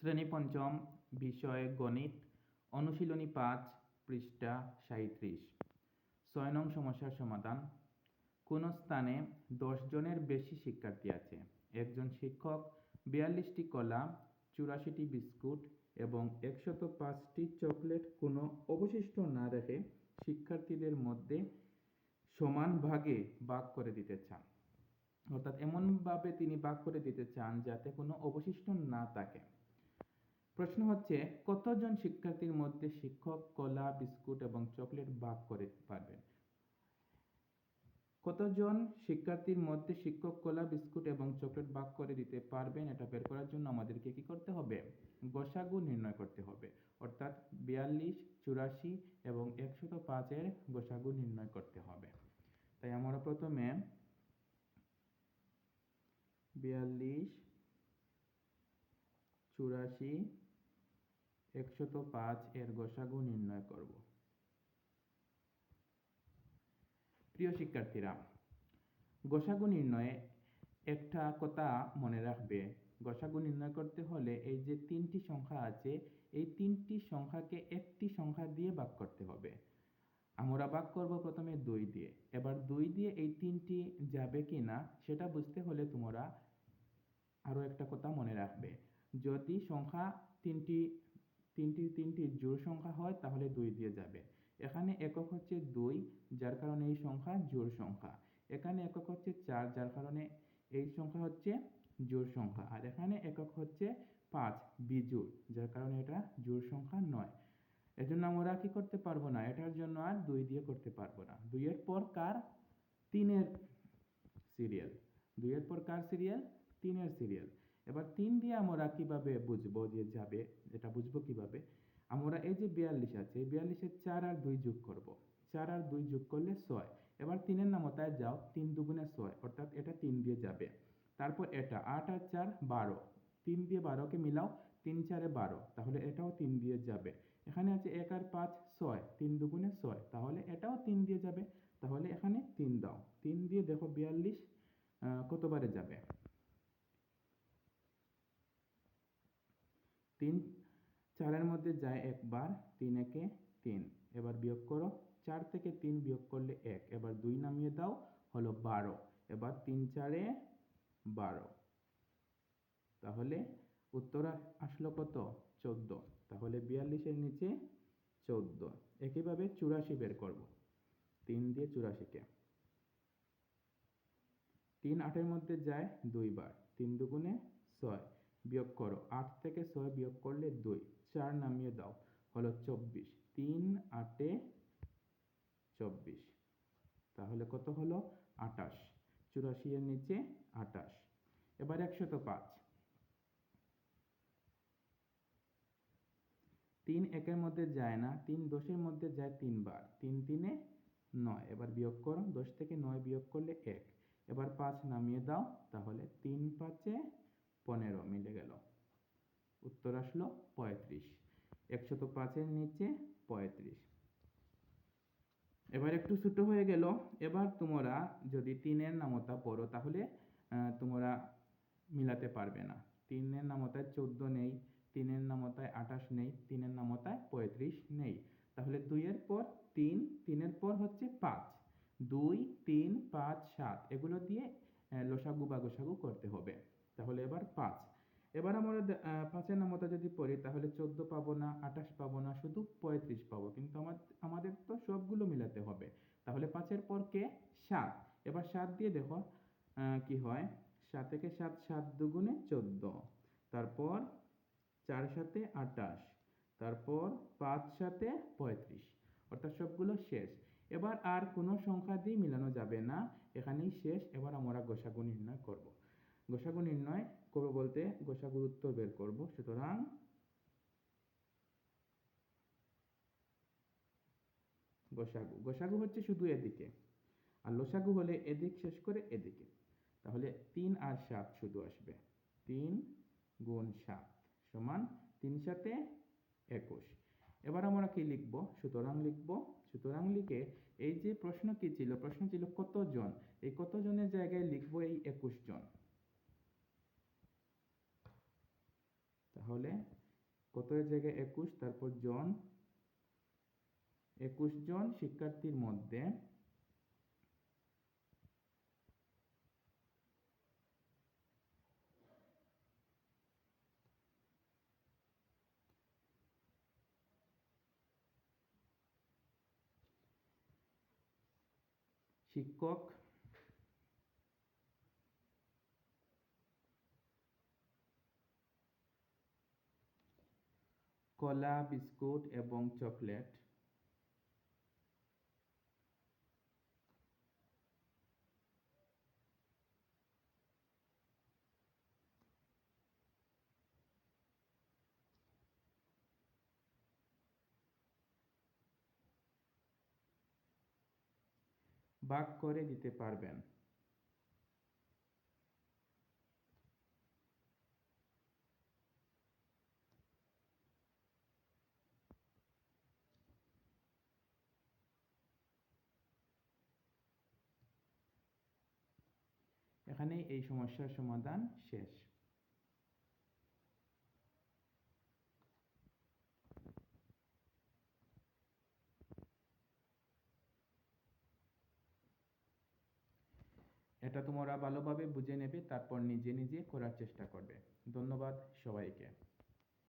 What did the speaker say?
শ্রেণি পঞ্চম বিষয় গণিত, অনুশীলনী পাঁচ, পৃষ্ঠা সাঁইত্রিশ। ছয় নং সমস্যার সমাধান। কোন স্থানে জনের বেশি শিক্ষার্থী আছে। একজন শিক্ষক, বিয়াল্লিশটি কলা, চুরাশিটি বিস্কুট এবং একশত পাঁচটি চকলেট কোনো অবশিষ্ট না রেখে শিক্ষার্থীদের মধ্যে সমান ভাগে ভাগ করে দিতে চান। অর্থাৎ এমনভাবে তিনি ভাগ করে দিতে চান যাতে কোনো অবশিষ্ট না থাকে। প্রশ্ন হচ্ছে, কতজন শিক্ষার্থীর মধ্যে শিক্ষক, কলা, বিস্কুট এবং চকলেট ভাগ করে পারবেন? কতজন শিক্ষার্থীর মধ্যে শিক্ষক, কলা, বিস্কুট এবং চকলেট ভাগ করে দিতে পারবেন এটা বের করার জন্য আমাদেরকে কি করতে হবে? গসাগু নির্ণয় করতে হবে। অর্থাৎ বিয়াল্লিশ, চুরাশি এবং একশত পাঁচের গসাগু নির্ণয় করতে হবে। তাই আমরা প্রথমে বিয়াল্লিশ, চুরাশি একশত পাঁচ এর গসাগু নির্ণয় করব। প্রিয় শিক্ষার্থীরা, গসাগু নির্ণয়ে একটা কথা মনে রাখবে। গসাগু নির্ণয় করতে হলে এই যে তিনটি সংখ্যা আছে, এই তিনটি সংখ্যাকে একটি সংখ্যা দিয়ে ভাগ করতে হবে। আমরা ভাগ করব প্রথমে দুই দিয়ে। এবার দুই দিয়ে এই তিনটি যাবে কি না সেটা বুঝতে হলে তোমরা আরও একটা কথা মনে রাখবে। যদি সংখ্যা তিনটি তিনটি তিনটি জোড় সংখ্যা হয়, তাহলে দুই দিয়ে যাবে। এখানে একক হচ্ছে দুই, যার কারণে এই সংখ্যা জোড় সংখ্যা। এখানে একক হচ্ছে চার, যার কারণে এই সংখ্যা হচ্ছে জোড় সংখ্যা। আর এখানে একক হচ্ছে পাঁচ, বিজোড়, যার কারণে এটা জোড় সংখ্যা নয়। এজন্য আমরা কি করতে পারব না? এটার জন্য আর দুই দিয়ে করতে পারব না। দুইয়ের পর কার? তিনের সিরিয়াল। দুইয়ের পর কার সিরিয়াল? তিনের সিরিয়াল। এবার তিন দিয়ে আমরা কীভাবে বুঝব যে যাবে, এটা বুঝব কীভাবে? আমরা এই যে বিয়াল্লিশ আছে, এই বিয়াল্লিশের চার আর দুই যোগ করব। চার আর দুই যোগ করলে ছয়। এবার তিনের নামতায় যাও, তিন দুগুণে ছয়, অর্থাৎ এটা তিন দিয়ে যাবে। তারপর এটা, আট আর চার, বারো। তিন দিয়ে বারোকে মিলাও, তিন চারে বারো, তাহলে এটাও তিন দিয়ে যাবে। এখানে আছে এক আর পাঁচ, ছয়, তিন দুগুণে ছয়, তাহলে এটাও তিন দিয়ে যাবে। তাহলে এখানে তিন দাও। তিন দিয়ে দেখো বিয়াল্লিশ কতবারে যাবে? তিন, চারের মধ্যে যায় একবার, তিন একে তিন। এবার বিয়োগ করো, চার থেকে তিন বিয়োগ করলে এক। এবার দুই নামিয়ে দাও, হলো বারো। এবার তিন, চারে বারো। তাহলে উত্তর আসলো কত? চোদ্দ। তাহলে বিয়াল্লিশের নিচে চোদ্দ। একইভাবে চুরাশি বের করব। তিন দিয়ে চুরাশিকে। তিন আটের মধ্যে যায় দুইবার। তিন দুগুণে ছয়। বিয়োগ করো। আট থেকে ছয় বিয়োগ করলে দুই, চার নামিয়ে দাও। হলো চব্বিশ। তিন আটে চব্বিশ। তাহলে কত হলো? আটাশ। চুরাশি এর নিচে আটাশ। এবার একশত পাঁচ। তিন একের মধ্যে যায় না। তিন দশের মধ্যে যায় তিনবার। তিন তিনে নয়। এবার বিয়োগ করো। দশ থেকে নয় বিয়োগ করলে এক। এবার পাঁচ নামিয়ে দাও। তাহলে তিন পাঁচে পনেরো, মিলে গেল। উত্তর আসলো পঁয়ত্রিশ একশত পাঁচের নিচে পঁয়ত্রিশ। এবার একটু ছোটো হয়ে গেল। এবার তোমরা যদি তিনের নামতা পড়ো, তাহলে তোমরা মিলাতে পারবে না। তিনের নামতায় চোদ্দ নেই, তিনের নামতায় আঠাশ নেই, তিনের নামতায় পঁয়ত্রিশ নেই। তাহলে দুইয়ের পর তিন, তিনের পর হচ্ছে পাঁচ। দুই, তিন, পাঁচ, সাত, এগুলো দিয়ে লসাগু বা গোসাগু করতে হবে। তাহলে এবার পাঁচ। এবার আমরা পাঁচের নামতা যদি পড়ি, তাহলে চোদ্দ পাবো না, আঠাশ পাবো না, শুধু পঁয়ত্রিশ পাবো। কিন্তু আমাদের তো সবগুলো মিলাতে হবে। তাহলে পাঁচের পর কে? সাত। এবার সাত দিয়ে দেখো কি হয়? সাত থেকে সাত সাত দুগুণে চোদ্দ। তারপর চার সাথে আটাশ তারপর পাঁচ সাথে পঁয়ত্রিশ। অর্থাৎ সবগুলো শেষ। এবার আর কোনো সংখ্যা দিয়ে মিলানো যাবে না। এখানেই শেষ। এবার আমরা গোসাগু নির্ণয় করব। গোসাগু নির্ণয় করব বলতে গোসাগুর উত্তর বের করব। সুতরাং গোসাগু গোসাগু হচ্ছে শুধু এদিকে, আর লোসাগু হলে এদিক শেষ করে এদিকে। তাহলে তিন আর সাত শুধু আসবে। তিন গুণ সাত সমান তিন সাথে একুশ। এবার আমরা কি লিখব? সুতরাং লিখব, সুতরাং লিখে এই যে প্রশ্ন কি ছিল, প্রশ্ন ছিল কতজন? এই কতজনের জায়গায় লিখব এই একুশ জন? তাহলে কত এর জায়গায় একুশ? তারপর জন। একুশ জন শিক্ষার্থীর মধ্যে শিক্ষক কলা বিস্কুট এবং চকলেট। ভাগ করে দিতে পারবেন। এখানে এই সমস্যার সমাধান শেষ। এটা তোমরা ভালোভাবে বুঝে নেবে, তারপর নিজে নিজে করার চেষ্টা করবে। ধন্যবাদ সবাইকে।